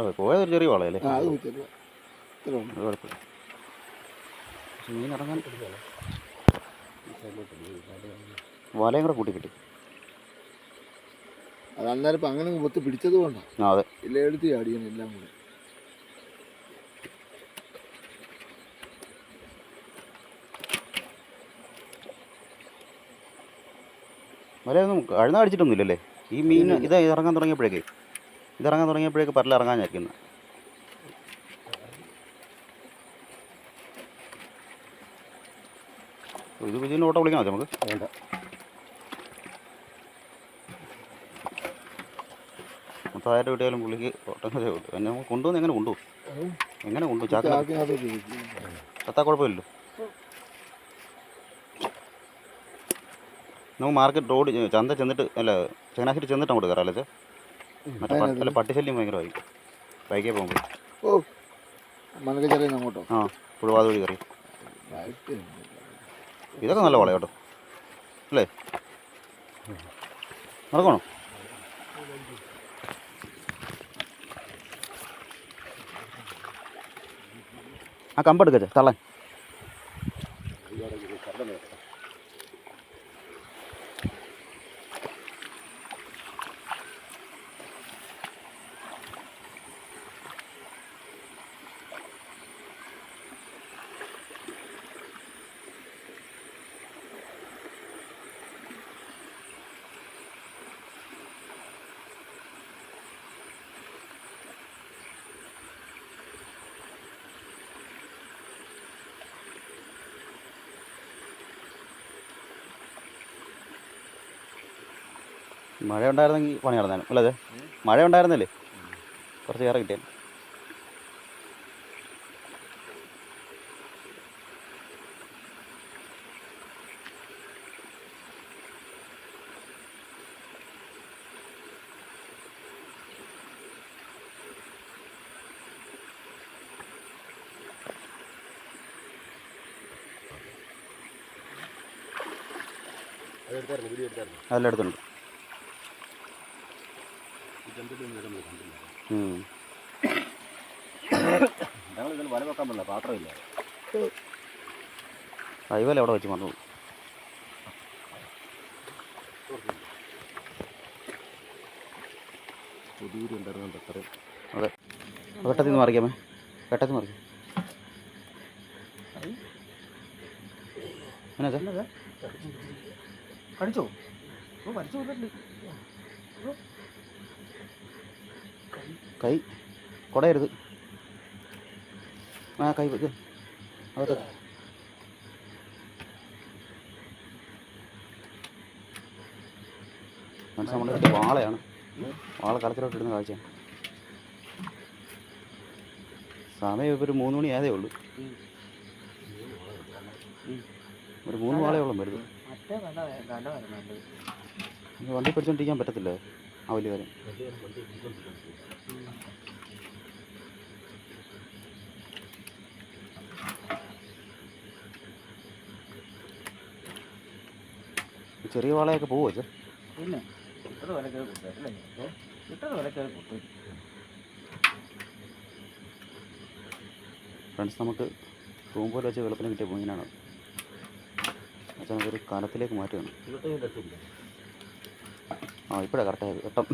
അതെ പോയത് ഒരു ചെറിയ വളയല്ലേ? ആ അത് നൂറ്റി അറുപത് ഇത്ര ഉണ്ട് കുഴപ്പമില്ല. പക്ഷെ മീൻ ഇറങ്ങാൻ വലയും കൂടെ കൂട്ടി കിട്ടി. അത് അന്നേരം ഇപ്പം അങ്ങനെ ഒത്തു പിടിച്ചത് കൊണ്ടാണ് ആ അതെ. ഇല്ല എടുത്ത് ചാടിയാണ് എല്ലാം കൂടെ. വലയൊന്നും കഴുന്ന അടിച്ചിട്ടൊന്നുമില്ലല്ലേ? ഈ മീൻ ഇത് ഇറങ്ങാൻ തുടങ്ങിയപ്പോഴേക്കേ. ഇത് ഇറങ്ങാൻ തുടങ്ങിയപ്പോഴേക്ക് ഇറങ്ങാൻ ഞെക്കുന്നത് ഇത് വിജയന്റെ ഓട്ടം വിളിക്കണോ നമുക്ക്? വേണ്ട. മൊത്തമായിട്ട് കിട്ടിയാലും പുള്ളിക്ക് ഓട്ടം കിട്ടും എന്നെ നമുക്ക് കൊണ്ടുവന്ന് എങ്ങനെ കൊണ്ടുപോകും എങ്ങനെ കൊണ്ടുപോകും ചാക്ക ചത്താ കുഴപ്പമില്ലല്ലോ. നമുക്ക് മാർക്കറ്റ് റോഡ് ചന്ത ചെന്നിട്ട് അല്ല ചങ്ങനാശ്ശേരി ചെന്നിട്ട് അങ്ങോട്ട് കയറാം അല്ലേ മറ്റേ അല്ല പട്ടിശല്യം ഭയങ്കരമായി. ബൈക്കേ പോകുമ്പോൾ ഓ അങ്ങോട്ടോ? ആ പുഴവാത വഴി കറി ഇതൊക്കെ നല്ല വള കേട്ടോ. അല്ലേ? നടക്കണോ? ആ കമ്പെടുക്കച്ചേ തള്ളൻ. മഴ ഉണ്ടായിരുന്നെങ്കിൽ പണി നടന്നേനും അല്ലേ മഴ ഉണ്ടായിരുന്നല്ലേ കുറച്ച് ഏറെ കിട്ടിയാൽ. അതെടുത്തായിരുന്നു വീഡിയോ എടുത്തായിരുന്നു. അതെല്ലാം വല വെക്കാൻ പറ്റില്ല പാത്രമില്ല കൈവല എവിടെ വെച്ച് മറന്നു അതെ. വെട്ടത്തിൽ നിന്ന് മറിക്കാമേ. വെട്ടത്തിൽ മറിക്കാം. എന്നാ കടിച്ചോ? കൊടുത്തിട്ടുണ്ട് കൈ കൊടയരുത്. ആ കൈ വെക്ക്. അകത്ത് മനസ്സിൽ നമ്മുടെ വാളയാണ്. വാള കളത്തിലോട്ട് ഇടുന്ന കാഴ്ച സമയം ഇപ്പോൾ ഒരു മൂന്ന് മണി ആയതേ ഉള്ളൂ. ഒരു മൂന്ന് വാളേ ഉള്ളൂ വരുന്നത് മറ്റേ കല കല വരുന്നുണ്ട്. ഇത് വണ്ടി പിടിച്ചോണ്ടിരിക്കാൻ പറ്റത്തില്ല? ആ വലിയ കാര്യം. ചെറിയ വാളയൊക്കെ പോവോ അച്ഛൻ പിന്നെ കിട്ടത് വിലക്കത് കുത്തുക അല്ലേ? കിട്ടത് വിലക്കത് കുത്തും ഫ്രണ്ട്സ് നമുക്ക് തൂമ്പോൽ വെച്ച് വെളുപ്പിന് കിട്ടിയ മീനാണ് അച്ഛൻ അതൊരു കാലത്തിലേക്ക് മാറ്റുകയാണ്. ആ ഇപ്പോഴാണ് കറക്റ്റായത് വെട്ടം.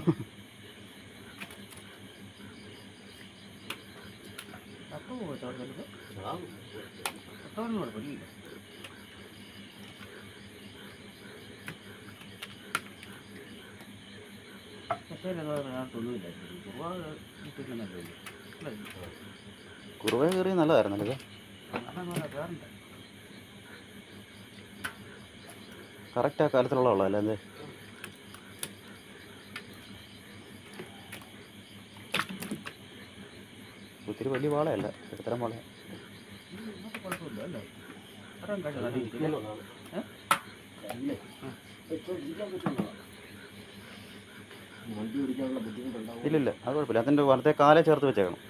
അപ്പോൾ ചോദിച്ചത് ആ കുറുവ കയറി നല്ലതായിരുന്നല്ലേ കറക്റ്റ് ആ കാലത്തിലുള്ള ഉള്ളതല്ലേ അല്ലേ ഒത്തിരി വലിയ വാളയല്ല ഇടത്തരം വാള. കുഴപ്പമില്ല ഇല്ലില്ല അത് കുഴപ്പമില്ല. അതിന്റെ വലത്തെ കാലേ ചേർത്ത് വെച്ചേക്കണം.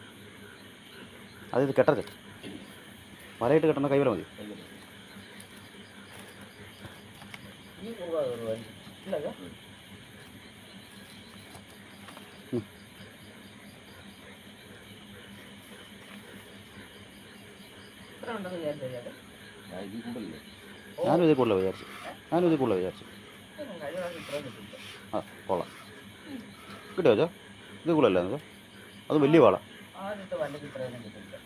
അതിത് കെട്ടരുത്. വലയിട്ട് കെട്ടണ കൈവല മതി. ഞാനും ഇതിൽ കൂടുതലാണ് വിചാരിച്ചു ഞാനും ഇതിൽ കൂടുതലാണ് വിചാരിച്ചു ആ കൊള്ളാം. കിട്ടിയോ ചോ ഇത് കൂടുതലല്ലേ അത് അത് വലിയ വാള. ആദ്യത്തെ വണ്ടിക്ക് ഇത്രയൊന്നും കിട്ടില്ല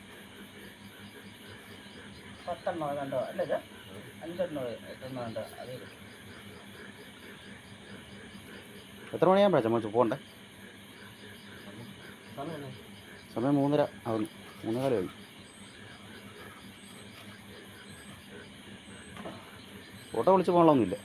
പത്തെണ്ണോ കണ്ടോ? അല്ലേ ഇത് അഞ്ചെണ്ണോ എട്ടെണ്ണോ കണ്ടോ? അതേ എത്ര മണിയാകുമ്പോഴാ ചമ്മ പോകണ്ടേ? സമയം മൂന്നര ആവുന്നു. മൂന്നേകാല കഴിഞ്ഞു. ഓട്ടോ വിളിച്ച് പോകണമൊന്നുമില്ല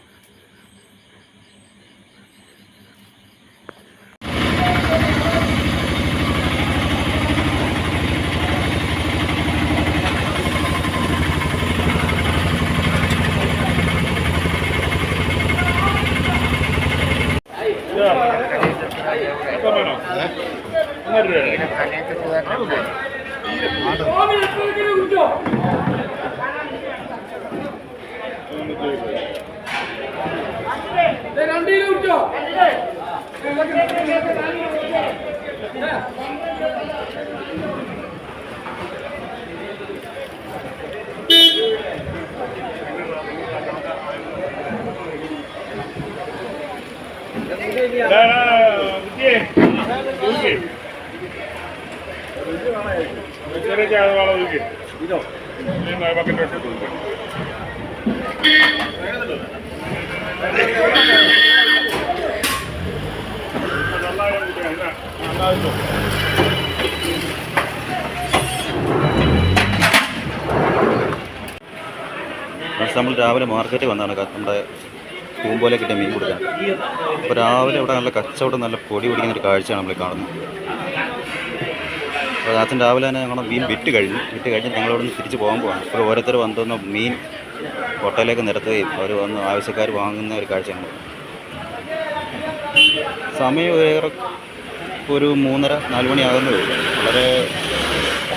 No, no, no, no. Yeah. Okay. Friends നമ്മൾ രാവിലെ മാർക്കറ്റിൽ വന്നാണ് നമ്മുടെ പൂമ്പോലെ കിട്ടിയ മീൻ കൊടുക്കാൻ. അപ്പോൾ രാവിലെ ഇവിടെ നല്ല കച്ചവടം നല്ല പൊടി പിടിക്കുന്ന ഒരു കാഴ്ചയാണ് നമ്മൾ കാണുന്നത്. അപ്പോൾ രാവിലെ തന്നെ ഞങ്ങൾ മീൻ വിറ്റ് കഴിഞ്ഞു. വിറ്റ് കഴിഞ്ഞ് ഞങ്ങളിവിടെ നിന്ന് തിരിച്ച് പോകാൻ പോവാണ്. ഇപ്പോൾ ഓരോരുത്തർ വന്നൊന്ന് മീൻ ഹോട്ടലിലേക്ക് നിരത്തുകയും അവർ വന്ന് ആവശ്യക്കാർ വാങ്ങുന്ന ഒരു കാഴ്ചയാണ് സമയം ഏറെ ഒരു മൂന്നര നാല് മണിയാകുന്നേ ഉള്ളൂ. വളരെ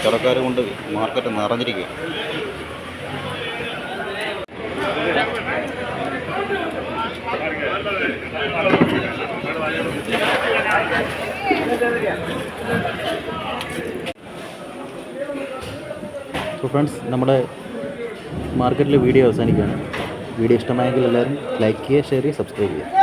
കടക്കാർ കൊണ്ട് മാർക്കറ്റ് നിറഞ്ഞിരിക്കുകയാണ്. സോ ഫ്രണ്ട്സ് നമ്മുടെ മാർക്കറ്റിലെ വീഡിയോ അവസാനിക്കുകയാണ്. വീഡിയോ ഇഷ്ടമായെങ്കിൽ എല്ലാവരും ലൈക്ക് ചെയ്യുക ഷെയർ ചെയ്യുക സബ്സ്ക്രൈബ് ചെയ്യുക.